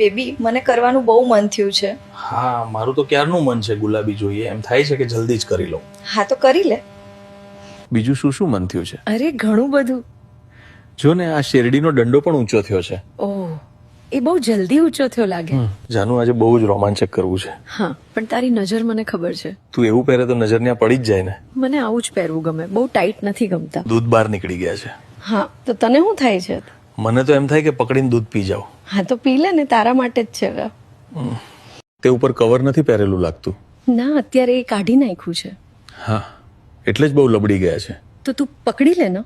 Baby મને કરવાનું બહુ મન થયું છે. હા મારું તો ક્યારનું મન છે ગુલાબી જોઈએ. એમ થાય છે કે જલ્દી જ કરી લઉં. હા તો કરી લે. બીજું શું શું મન થયું છે? અરે ઘણું બધું. જો ને આ શેરડીનો દંડો પણ ઊંચો થયો છે. ઓહ એ બહુ જલ્દી ઊંચો થયો લાગે. જાનું આજે બહુ જ રોમાંચક કરવું છે. હા પણ તારી નજર મને ખબર છે. તું એવું પહેરે તો નજર ત્યાં પડી જ જાય ને. મને આવું જ પહેરવું ગમે. બહુ ટાઈટ નથી ગમતા. દૂધ બહાર નીકળી ગયા છે. હા તો તને શું થાય છે? મને તો એમ થાય કે પકડીને દૂધ પી જાવ હા તો પી લે ને તારા માટે જ છે હવે. તે ઉપર કવર નથી પહેરેલું લાગતું? ના અત્યારે એ કાઢી નાખ્યું છે. હા એટલે જ બહુ લબડી ગયા છે. તો તું પકડી લે ને.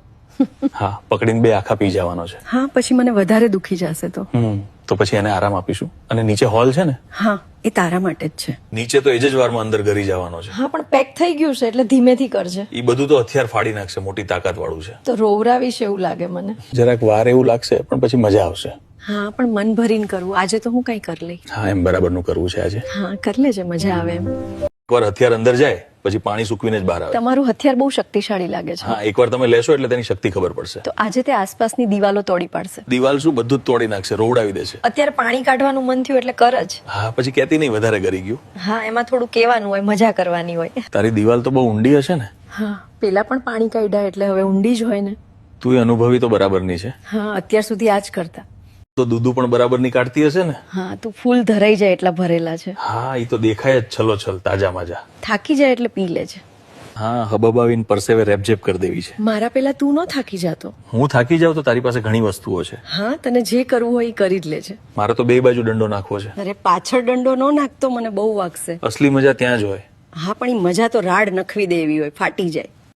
હા પકડીને બે આખા પી જવાનો છે. હા પછી મને વધારે દુખી જશે તો. હમ. તો પછી એને આરામ આપીશું. અને નીચે હોલ છે ને? હા એ તારા માટે જ છે. નીચે તો એ જ વારમાં અંદર ગરી જવાનો છે. હા પણ પેક થઈ ગયું છે એટલે ધીમેથી કરજે. એ બધું તો હથિયાર ફાડી નાખશે મોટી તાકાત વાળું છે. તો રોવરાવીશ એવું લાગે મને. જરાક વાર એવું લાગશે પણ પછી મજા આવશે. હા પણ મન ભરીને કરવું. આજે તો હું કઈ કરી લઈ. હા એમ બરાબરનું કરવું છે આજે. હા કરી લેજે મજા આવે એમ. એકવાર હથિયાર અંદર જાય પછી પાણી સૂકવીને જ બહાર આવે. તમારું હથિયાર બહુ શક્તિશાળી લાગે છે. હા એકવાર તમે લેશો એટલે તેની શક્તિ ખબર પડશે. તો આજે તે આસપાસની દિવાલો તોડી પાડશે. દિવાલ શું? બધું જ તોડી નાખશે રોવડાવી દેશે. અત્યારે પાણી કાઢવાનું મન થયું એટલે કર જ. હા પછી કહેતી નહીં વધારે કરી ગયું. હા એમાં થોડું કહેવાનું હોય મજા કરવાની હોય. તારી દિવાલ તો બહુ ઊંડી હશે ને? હા પેલા પણ પાણી કાઢ્યા એટલે હવે ઊંડી જ હોય ને. તું અનુભવી તો બરાબરની છે. હા અત્યાર સુધી આ જ કરતા. તો દૂધું પણ બરાબર કાઢતી હશે ને? હા તો ફૂલ ધરાઈ જાય એટલા ભરેલા છે. હા એ તો દેખાય જ છલો છલ તાજા માજા. થાકી જાય એટલે પી લે છે. હા હબબાવીને પરસેવે રેપઝેપ કરી દેવી છે. મારા પેલા તું ન થાકી જાતો. હું થાકી જાઉં તો તારી પાસે ઘણી વસ્તુઓ છે. હા તને જે કરવું હોય એ કરી જ લે છે. મારે તો બે બાજુ દંડો નાખવો છે. અરે પાછળ દંડો ન નાખતો મને બહુ વાગશે. અસલી મજા ત્યાં જ હોય. હા પણ એ મજા તો રાડ નખવી દેવી હોય ફાટી જાય.